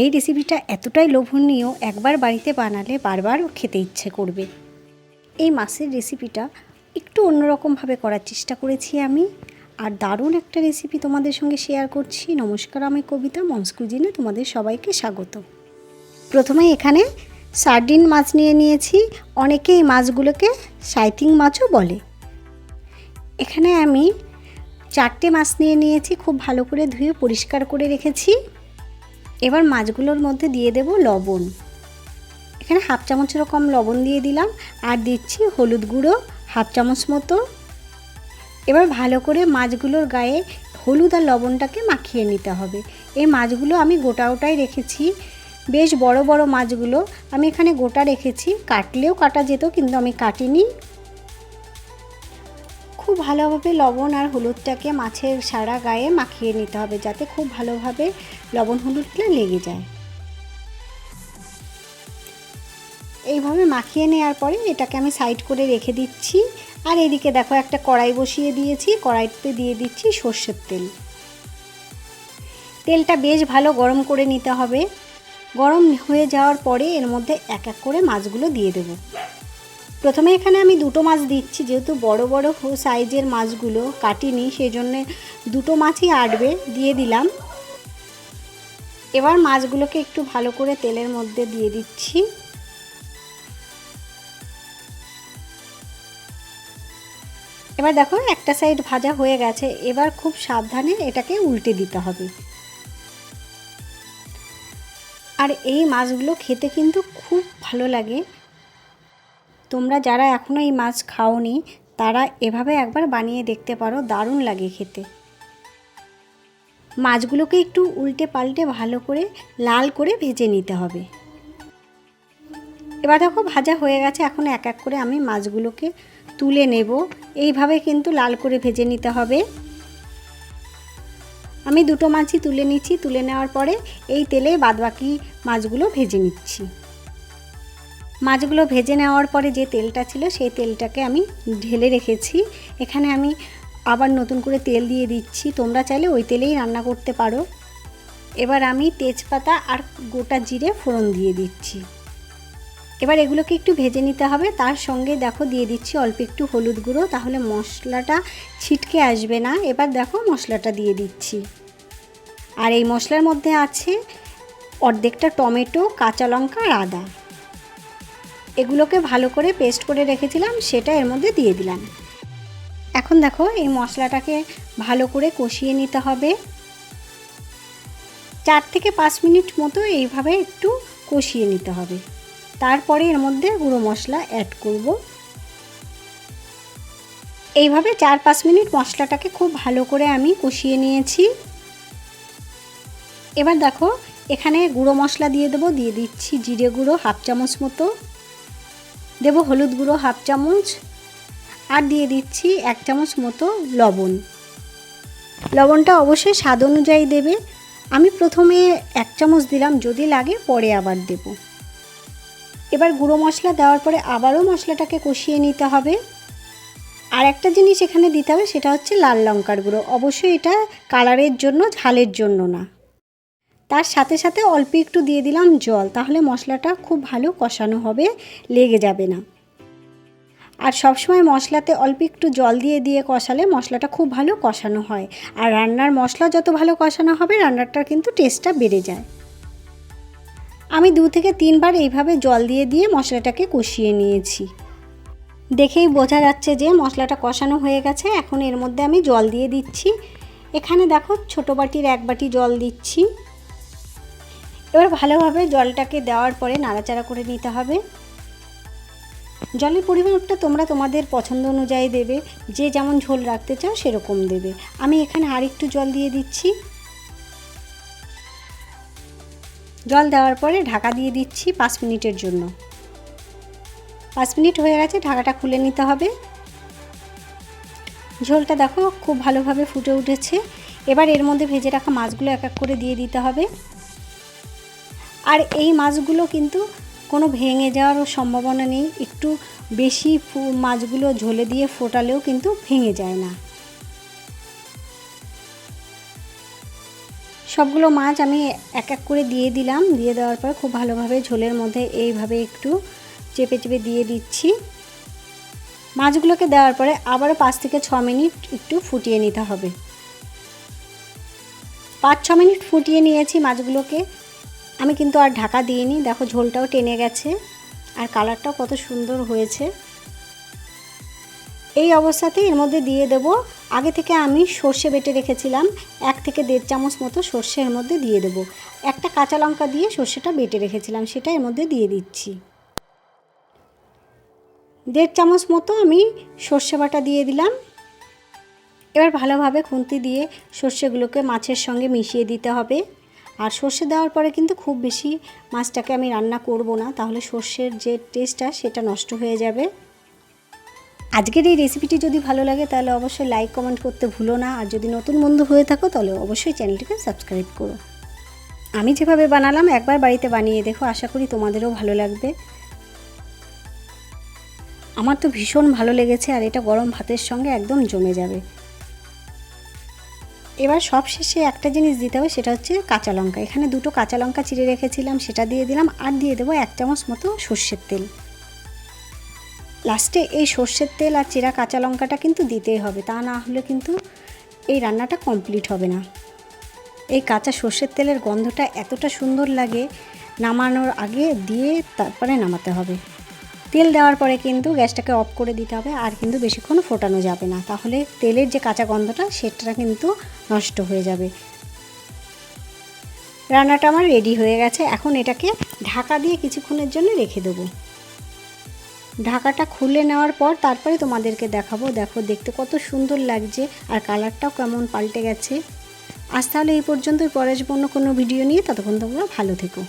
এই রেসিপিটা এতটাই লোভনীয়, একবার বাড়িতে বানালে বারবার খেতে ইচ্ছে করবে। এই মাছের রেসিপিটা একটু অন্যরকমভাবে করার চেষ্টা করেছি আমি। আর দারুণ একটা রেসিপি তোমাদের সঙ্গে শেয়ার করছি। নমস্কার, আমি কবিতা। মমস কুজিনে তোমাদের সবাইকে স্বাগত। প্রথমে এখানে সার্ডিন মাছ নিয়ে নিয়েছি। অনেকে এই মাছগুলোকে সাইথিং মাছও বলে। এখানে আমি চারটে মাছ নিয়ে নিয়েছি। খুব ভালো করে ধুয়ে পরিষ্কার করে রেখেছি। এবার মাছগুলোর মধ্যে দিয়ে দেব লবণ। এখানে হাফ চামচের কম লবণ দিয়ে দিলাম, আর দিচ্ছি হলুদ গুঁড়ো হাফ চামচ মতো। এবার ভালো করে মাছগুলোর গায়ে হলুদ আর লবণটাকে মাখিয়ে নিতে হবে। এই মাছগুলো আমি গোটা ওটাই রেখেছি, বেশ বড় বড় মাছগুলো। আমি এখানে গোটা রেখেছি, কাটলেও কাটা যেত, কিন্তু আমি কাটিনি। খুব ভালোভাবে লবণ আর হলুদটাকে মাছের সারা গায়ে মাখিয়ে নিতে হবে, যাতে খুব ভালোভাবে লবণ হলুদটা লেগে যায়। এইভাবে মাখিয়ে নেওয়ার পরে এটাকে আমি সাইড করে রেখে দিচ্ছি। আর এদিকে দেখো একটা কড়াই বসিয়ে দিয়েছি, কড়াইতে দিয়ে দিচ্ছি সর্ষের তেল। তেলটা বেশ ভালো গরম করে নিতে হবে। গরম হয়ে যাওয়ার পরে এর মধ্যে এক এক করে মাছগুলো দিয়ে দেবো। প্রথমে এখানে আমি দুটো মাছ দিচ্ছি, যেহেতু বড় বড় সাইজের মাছগুলো কাটিনি সেই জন্যে দুটো মাছই আটবে, দিয়ে দিলাম। এবার মাছগুলোকে একটু ভালো করে তেলের মধ্যে দিয়ে দিচ্ছি। এবার দেখো, একটা সাইড ভাজা হয়ে গেছে। এবার খুব সাবধানে এটাকে উল্টে দিতে হবে। আর এই মাছগুলো খেতে কিন্তু খুব ভালো লাগে। তোমরা যারা এখনও এই মাছ খাওনি, তারা এভাবে একবার বানিয়ে দেখতে পারো। দারুণ লাগে খেতে। মাছগুলোকে একটু উল্টে পাল্টে ভালো করে লাল করে ভেজে নিতে হবে। এবার দেখো ভাজা হয়ে গেছে, এখন এক এক করে আমি মাছগুলোকে তুলে নেব। এইভাবে কিন্তু লাল করে ভেজে নিতে হবে। আমি দুটো মাছই তুলে নিচ্ছি, তুলে নেওয়ার পরে এই তেলে বাদবাকি মাছগুলো ভেজে নিচ্ছি। মাছগুলো ভেজে নেওয়ার পরে যে তেলটা ছিল, সেই তেলটাকে আমি ঢেলে রেখেছি। এখানে আমি আবার নতুন করে তেল দিয়ে দিচ্ছি। তোমরা চাইলে ওই তেলেই রান্না করতে পারো। এবার আমি তেজপাতা আর গোটা জিরে ফোড়ন দিয়ে দিচ্ছি। এবার এগুলোকে একটু ভেজে নিতে হবে। তার সঙ্গে দেখো দিয়ে দিচ্ছি অল্প একটু হলুদ গুঁড়ো, তাহলে মশলাটা ছিটকে আসবে না। এবার দেখো মশলাটা দিয়ে দিচ্ছি। আর এই মশলার মধ্যে আছে অর্ধেকটা টমেটো, কাঁচা লঙ্কা আর আদা। এগুলোকে ভালো করে পেস্ট করে রেখেছিলাম, সেটা এর মধ্যে দিয়ে দিলাম। এখন দেখো এই মশলাটাকে ভালো করে কষিয়ে নিতে হবে। চার থেকে পাঁচ মিনিট মতো এইভাবে একটু কষিয়ে নিতে হবে। তারপরে এর মধ্যে গুঁড়ো মশলা অ্যাড করব। এইভাবে চার পাঁচ মিনিট মশলাটাকে খুব ভালো করে আমি কষিয়ে নিয়েছি। এবার দেখো এখানে গুঁড়ো মশলা দিয়ে দেবো, দিয়ে দিচ্ছি জিরে গুঁড়ো হাফ চামচ মতো। দেবো হলুদ গুঁড়ো হাফ চামচ। আর দিয়ে দিচ্ছি এক চামচ মতো লবণ। লবণটা অবশ্যই স্বাদ অনুযায়ী দেবে। আমি প্রথমে এক চামচ দিলাম, যদি লাগে পরে আবার দেব। এবার গুঁড়ো মশলা দেওয়ার পরে আবারও মশলাটাকে কষিয়ে নিতে হবে। আর একটা জিনিস এখানে দিতে হবে, সেটা হচ্ছে লাল লঙ্কার গুঁড়ো। অবশ্যই এটা কালারের জন্য, ঝালের জন্য না। তার সাথে সাথে অল্প একটু দিয়ে দিলাম জল, তাহলে মশলাটা খুব ভালো কষানো হবে, লেগে যাবে না। আর সবসময় মশলাতে অল্প একটু জল দিয়ে দিয়ে কষালে মশলাটা খুব ভালো কষানো হয়। আর রান্নার মশলা যত ভালো কষানো হবে, রান্নাটার কিন্তু টেস্টটা বেড়ে যায়। আমি দু থেকে তিনবার এইভাবে জল দিয়ে দিয়ে মশলাটাকে কষিয়ে নিয়েছি। দেখেই বোঝা যাচ্ছে যে মশলাটা কষানো হয়ে গেছে, এখন এর মধ্যে আমি জল দিয়ে দিচ্ছি। এখানে দেখো ছোটো বাটির এক বাটি জল দিচ্ছি। এবার ভালোভাবে জলটাকে দেওয়ার পরে নাড়াচাড়া করে নিতে হবে। জলের পরিমাণটা তোমরা তোমাদের পছন্দ অনুযায়ী দেবে, যে যেমন ঝোল রাখতে চাও সেরকম দেবে। আমি এখানে আর একটু জল দিয়ে দিচ্ছি। জল দেওয়ার পরে ঢাকা দিয়ে দিচ্ছি পাঁচ মিনিটের জন্য। পাঁচ মিনিট হয়ে গেছে, ঢাকাটা খুলে নিতে হবে। ঝোলটা দেখো খুব ভালোভাবে ফুটে উঠেছে। এবার এর মধ্যে ভেজে রাখা মাছগুলো এক এক করে দিয়ে দিতে হবে। আর এই মাছগুলো কিন্তু কোনো ভেঙে যাওয়ারও সম্ভাবনা নেই। একটু বেশি মাছগুলো ঝোলে দিয়ে ফোটালেও কিন্তু ভেঙে যায় না। সবগুলো মাছ আমি এক এক করে দিয়ে দিলাম। দিয়ে দেওয়ার পর খুব ভালোভাবে ঝোলের মধ্যে এইভাবে একটু চেপে চেপে দিয়ে দিচ্ছি। মাছগুলোকে দেওয়ার পরে আবার পাঁচ থেকে ছ মিনিট একটু ফুটিয়ে নিতে হবে। পাঁচ, ছ মিনিট ফুটিয়ে নিয়েছি মাছগুলোকে। আমি কিন্তু আর ঢাকা দিইনি। দেখো ঝোলটাও টেনে গেছে। আর কালারটাও কত সুন্দর হয়েছে। এই অবস্থাতে এর মধ্যে দিয়ে দেব। আগে থেকে আমি সর্ষে বেটে রেখেছিলাম। এক থেকে দেড় চামচ মতো সর্ষে এর মধ্যে দিয়ে দেব। একটা কাঁচা লঙ্কা দিয়ে সর্ষেটা বেটে রেখেছিলাম। সেটা এর মধ্যে দিয়ে দিচ্ছি। দেড় চামচ মতো আমি সর্ষে বাটা দিয়ে দিলাম। এবার ভালোভাবে খুন্তি দিয়ে সর্ষেগুলোকে মাছের সঙ্গে মিশিয়ে দিতে হবে। আর সর্ষে দেওয়ার পরে কিন্তু খুব বেশি মাছটাকে আমি রান্না করব না, তাহলে সর্ষের যে টেস্টটা সেটা নষ্ট হয়ে যাবে। আজকের এই রেসিপিটি যদি ভালো লাগে, তাহলে অবশ্যই লাইক কমেন্ট করতে ভুলো না। আর যদি নতুন বন্ধু হয়ে থাকো, তাহলে অবশ্যই চ্যানেলটিকে সাবস্ক্রাইব করো। আমি যেভাবে বানালাম, একবার বাড়িতে বানিয়ে দেখো, আশা করি তোমাদেরও ভালো লাগবে। আমার তো ভীষণ ভালো লেগেছে, আর এটা গরম ভাতের সঙ্গে একদম জমে যাবে। এবার সব শেষে একটা জিনিস দিতে হবে, সেটা হচ্ছে কাঁচা লঙ্কা। এখানে দুটো কাঁচা লঙ্কা চিড়ে রেখেছিলাম, সেটা দিয়ে দিলাম, আর দিয়ে দেবো এক চামচ মতো সর্ষের তেল। লাস্টে এই সর্ষের তেল আর চিরা কাঁচা লঙ্কাটা কিন্তু দিতেই হবে, তা না হলে কিন্তু এই রান্নাটা কমপ্লিট হবে না। এই কাঁচা সর্ষের তেলের গন্ধটা এতটা সুন্দর লাগে, নামানোর আগে দিয়ে তারপরে নামাতে হবে। তেল দেওয়ার পরে কিন্তু গ্যাসটাকে অফ করে দিতে হবে আর কিন্তু বেশিক্ষণ ফোটানো যাবে না। তাহলে তেলের যে কাঁচা গন্ধটা, সেটা কিন্তু নষ্ট হয়ে যাবে। রান্নাটা আমার রেডি হয়ে গেছে। এখন এটাকে ঢাকা দিয়ে কিছুক্ষণের জন্য রেখে দেবো। ঢাকাটা খুলে নেওয়ার পর তারপরে তোমাদেরকে দেখাবো। দেখো, দেখতে কত সুন্দর লাগছে আর কালারটাও কেমন পাল্টে গেছে। আজ তাহলে এই পর্যন্তই। পরে আসব অন্য কোনো ভিডিও নিয়ে ততক্ষণ তোমরা ভালো থেকো।